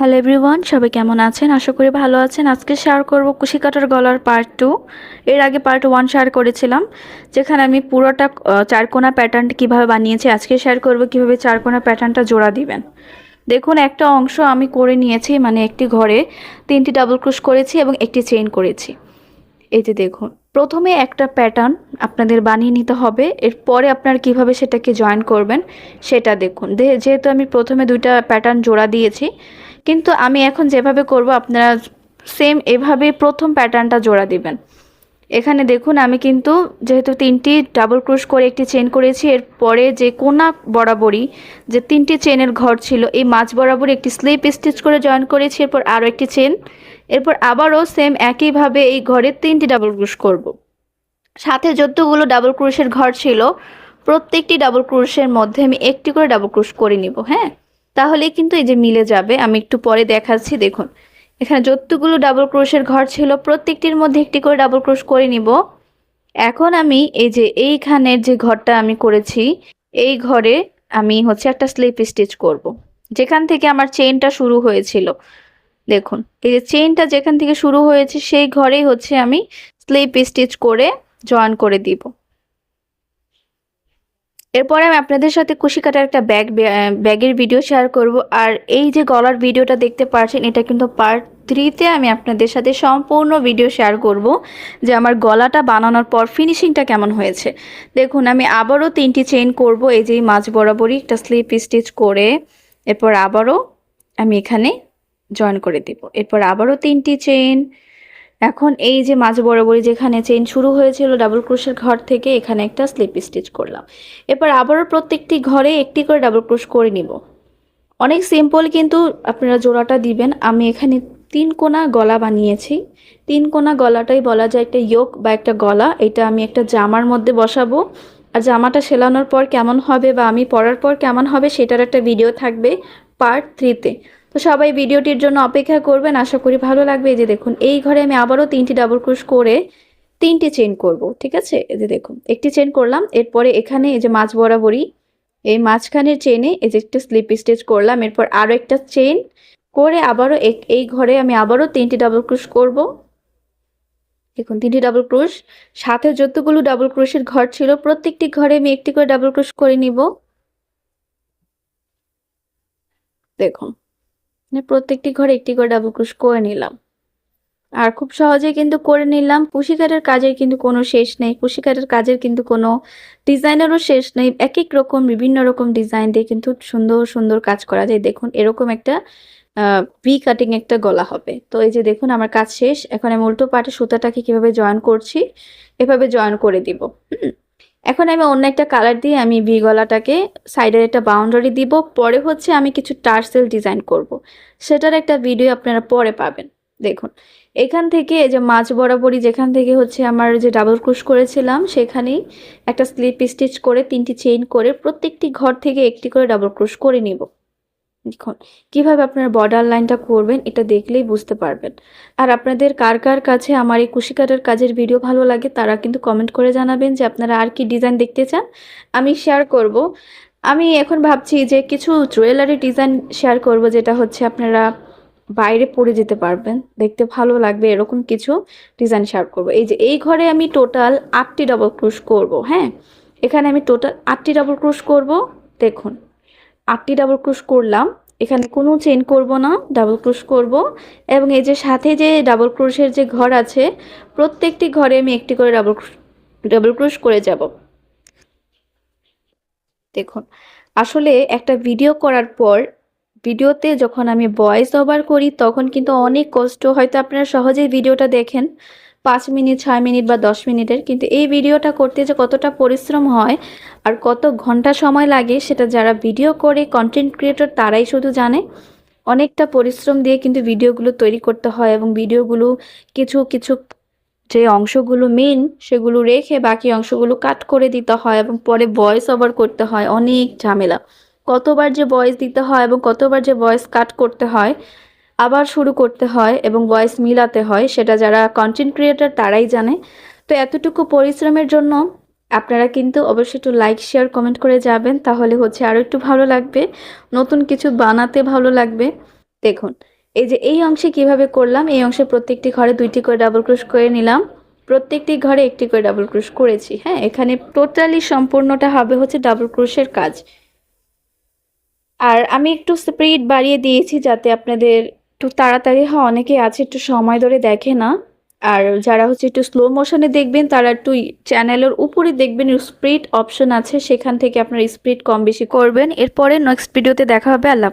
Hello everyone সবাই কেমন আছেন? আশা করি ভালো আছেন। আজকে শেয়ার করব কুশি কাটার গলার পার্ট টু এর আগে পার্ট ওয়ান শেয়ার করেছিলাম, যেখানে আমি পুরোটা চারকোনা প্যাটার্নটা কীভাবে বানিয়েছি, আজকে শেয়ার করব কীভাবে চারকোনা প্যাটার্নটা জোড়া দিবেন। দেখুন, একটা অংশ আমি করে নিয়েছি মানে একটি ঘরে তিনটি ডাবল ক্রুশ করেছি এবং একটি চেইন করেছি। এই যে দেখুন, প্রথমে একটা প্যাটার্ন আপনাদের বানিয়ে নিতে হবে, এরপরে আপনারা কীভাবে সেটাকে জয়েন করবেন সেটা দেখুন। যেহেতু আমি প্রথমে দুইটা প্যাটার্ন জোড়া দিয়েছি, কিন্তু আমি এখন যেভাবে করব, আপনারা সেম এভাবে প্রথম প্যাটার্নটা জোড়া দিবেন। এখানে দেখুন, আমি কিন্তু যেহেতু তিনটি ডাবল ক্রুশ করে একটি চেন করেছি, এরপরে যে কোনা বরাবরই যে তিনটি চেনের ঘর ছিল, এই মাঝ বরাবর একটি স্লিপ স্টিচ করে জয়েন করেছি, এরপর আরও একটি চেন এরপর আবারও সেম একইভাবে এই ঘরে তিনটি ডাবল ক্রোশ করব। সাথে যতগুলো ডাবল ক্রোশের ঘর ছিল, প্রত্যেকটি ডাবল ক্রোশের মধ্যে আমি একটি করে ডাবল ক্রোশ করে নিব হ্যাঁ তাহলে কিন্তু এই যে মিলে যাবে, আমি একটু পরে দেখাচ্ছি, দেখুন এখানে যতগুলো ডাবল ক্রোশের ঘর ছিল, প্রত্যেকটির মধ্যে একটি করে ডাবল ক্রোশ করে নিব এখন আমি এই যে এইখানের যে ঘরটা আমি করেছি, এই ঘরে আমি হচ্ছে একটা স্লিপ স্টিচ করব। যেখান থেকে আমার চেইনটা শুরু হয়েছিল দেখুন, এই যে চেইনটা যেখান থেকে শুরু হয়েছে, সেই ঘরেই হচ্ছে আমি স্লিপ স্টিচ করে জয়েন করে দিব। এরপরে আমি আপনাদের সাথে কুশি কাটার একটা ব্যাগ ব্যাগের ভিডিও শেয়ার করব। আর এই যে গলার ভিডিওটা দেখতে পাচ্ছেন, এটা কিন্তু পার্ট থ্রিতে আমি আপনাদের সাথে সম্পূর্ণ ভিডিও শেয়ার করব, যে আমার গলাটা বানানোর পর ফিনিশিংটা কেমন হয়েছে। দেখুন, আমি আবারও তিনটি চেইন করব, এই যে মাঝ বরাবরই একটা স্লিপ স্টিচ করে, এরপর আবারও আমি এখানে জয়েন করে দিব। এরপর আবারও তিনটি চেইন এখন এই যে মাঝ বরাবরই যেখানে চেইন শুরু হয়েছিল ডাবল ক্রোশের ঘর থেকে, এখানে একটা স্লিপ স্টিচ করলাম। এরপর আবারও প্রত্যেকটি ঘরে একটি করে ডাবল ক্রোশ করে নিব। অনেক সিম্পল কিন্তু আপনারা জোড়াটা দিবেন। আমি এখানে তিন কোনা গলা বানিয়েছি। তিন কোনা গলাটাই বলা যায় একটা ইয়োক বা একটা গলা। এটা আমি একটা জামার মধ্যে বসাবো। আর জামাটা সেলানোর পর কেমন হবে বা আমি পরার পর কেমন হবে সেটার একটা ভিডিও থাকবে পার্ট থ্রিতে তো সবাই ভিডিওটির জন্য অপেক্ষা করবেন। আশা করি ভালো লাগবে। এই যে দেখুন, এই ঘরে আমি আবারও তিনটি ডাবল ক্রোশ করে তিনটি চেন করব, ঠিক আছে? এই যে দেখুন, একটি চেন করলাম, এরপরে এখানে এই যে মাছ বরাবরই এই মাঝখানের চেনে এই যে একটা স্লিপ স্টিচ করলাম, এরপর আরও একটা চেন করে আবারও এই ঘরে আমি আবারও তিনটি ডাবল ক্রোশ করব। দেখুন, তিনটি ডাবল ক্রোশ সাথে যতগুলো ডাবল ক্রোশের ঘর ছিল, প্রত্যেকটি ঘরে আমি একটি করে ডাবল ক্রোশ করে নিব। দেখুন মানে প্রত্যেকটি ঘরে একটি করে ডাবল ক্রোশ করে নিলাম। আর খুব সহজে কিন্তু করে নিলাম। কুশিকারের কাজের কিন্তু কোনো শেষ নেই। কুশিকারের কাজের কিন্তু কোনো ডিজাইনেরও শেষ নেই। এক এক রকম, বিভিন্ন রকম ডিজাইন দিয়ে কিন্তু সুন্দর সুন্দর কাজ করা যায়। দেখুন, এরকম একটা ভি কাটিং একটা গলা হবে। তো এই যে দেখুন, আমার কাজ শেষ। এখন আমি উল্টো পাটে সুতাটাকে কীভাবে জয়েন করছি, এভাবে জয়েন করে দিব। এখন আমি অন্য একটা কালার দিয়ে আমি ভি গলাটাকে সাইডের একটা বাউন্ডারি দিব। পরে হচ্ছে আমি কিছু টার্সেল ডিজাইন করব। সেটার একটা ভিডিও আপনারা পরে পাবেন। দেখুন, এখান থেকে যে মাছ বরাবরই যেখান থেকে হচ্ছে আমার যে ডাবল ক্রুশ করেছিলাম, সেখানেই একটা স্লিপ স্টিচ করে তিনটি চেইন করে প্রত্যেকটি ঘর থেকে একটি করে ডাবল ক্রুশ করে নিব। দেখুন কীভাবে আপনারা বর্ডার লাইনটা করবেন, এটা দেখলেই বুঝতে পারবেন। আর আপনাদের কার কার কাছে আমার এই কুশিকারের কাজের ভিডিও ভালো লাগে, তারা কিন্তু কমেন্ট করে জানাবেন যে আপনারা আর কি ডিজাইন দেখতে চান। আমি শেয়ার করব। আমি এখন ভাবছি যে কিছু জুয়েলারি ডিজাইন শেয়ার করব, যেটা হচ্ছে আপনারা বাইরে পরে যেতে পারবেন। দেখতে ভালো লাগবে, এরকম কিছু ডিজাইন শেয়ার করব। এই যে, এই ঘরে আমি টোটাল আটটি ডাবল ক্রুশ করব হ্যাঁ? এখানে আমি টোটাল আটটি ডাবল ক্রুশ করব, দেখুন। আটটি ডাবল ক্রুশ করলাম। এখানে কোনো চেন করব না ডাবল ক্রুশ করব। এবং এই যে সাথে যে ডাবল ক্রুশের যে ঘর আছে, প্রত্যেকটি ঘরে আমি একটি করে ডাবল ডাবল ক্রুশ করে যাব। দেখুন, আসলে একটা ভিডিও করার পর ভিডিওতে যখন আমি ভয়েস ওভার করি, তখন কিন্তু অনেক কষ্ট। হয়তো আপনারা সহজেই ভিডিওটা দেখেন। পাঁচ মিনিট, ছয় মিনিট বা দশ মিনিটের। কিন্তু এই ভিডিওটা করতে যে কতটা পরিশ্রম হয় আর কত ঘণ্টা সময় লাগে সেটা যারা ভিডিও করে কন্টেন্ট ক্রিয়েটর তারাই শুধু জানে। অনেকটা পরিশ্রম দিয়ে কিন্তু ভিডিওগুলো তৈরি করতে হয় এবং ভিডিওগুলো কিছু কিছু যে অংশগুলো মেন সেগুলো রেখে বাকি অংশগুলো কাট করে দিতে হয় এবং পরে ভয়েস ওভার করতে হয়। অনেক ঝামেলা। কতবার যে ভয়েস দিতে হয় এবং কতবার যে ভয়েস কাট করতে হয় আবার শুরু করতে হয় এবং ভয়েস মিলাতে হয়, সেটা যারা কন্টেন্ট ক্রিয়েটার তারাই জানে। তো এতটুকু পরিশ্রমের জন্য আপনারা কিন্তু অবশ্যই একটু লাইক শেয়ার কমেন্ট করে যাবেন, তাহলে হচ্ছে আরও একটু ভালো লাগবে। নতুন কিছু বানাতে ভালো লাগবে। দেখুন, এই যে এই অংশে কীভাবে করলাম, এই অংশে প্রত্যেকটি ঘরে দুইটি করে ডাবল ক্রোশ করে নিলাম। প্রত্যেকটি ঘরে একটি করে ডাবল ক্রোশ করেছি হ্যাঁ? এখানে টোটালি সম্পূর্ণটা হবে হচ্ছে ডাবল ক্রোশের কাজ। আর আমি একটু স্পিড বাড়িয়ে দিয়েছি যাতে আপনাদের একটু তাড়াতাড়ি, হয় অনেকে আছে, একটু সময় ধরে দেখে না। আর যারা হচ্ছে একটু স্লো মোশনে দেখবেন, তারা একটু চ্যানেলের উপরে দেখবেন স্পিড অপশন আছে, সেখান থেকে আপনার স্পিড কম বেশি করবেন। এরপরে নেক্সট ভিডিওতে দেখা হবে, আল্লাহ